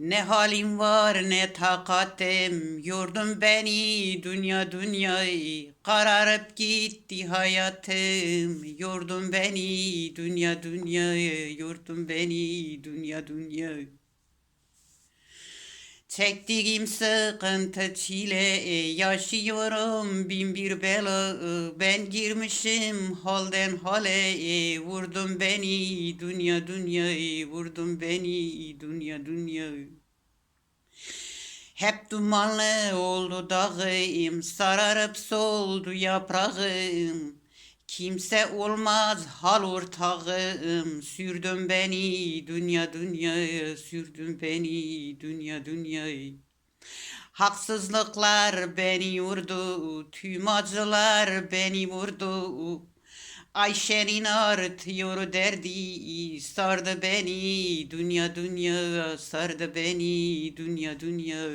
Ne halim var ne takatim? Yordun beni dünya dünya Kararıp gitti hayatım. Yordun beni dünya dünya Yordun beni dünya dünya Çektiğim sıkıntı çile e, yaşıyorum. Bin bir bela e, ben girmişim halden hale e, vurdun beni dünya dünya vurdun beni dünya dünya. Hep dumanlı oldu dağım sararıp soldu yaprağım Kimse olmaz hal ortağım. Sürdün beni dünya dünya Sürdün beni dünya dünya Haksızlıklar beni vurdu Tüm acılar beni vurdu. Ayşe'nin artıyor derdi Sardı beni dünya dünya Sardı beni dünya dünya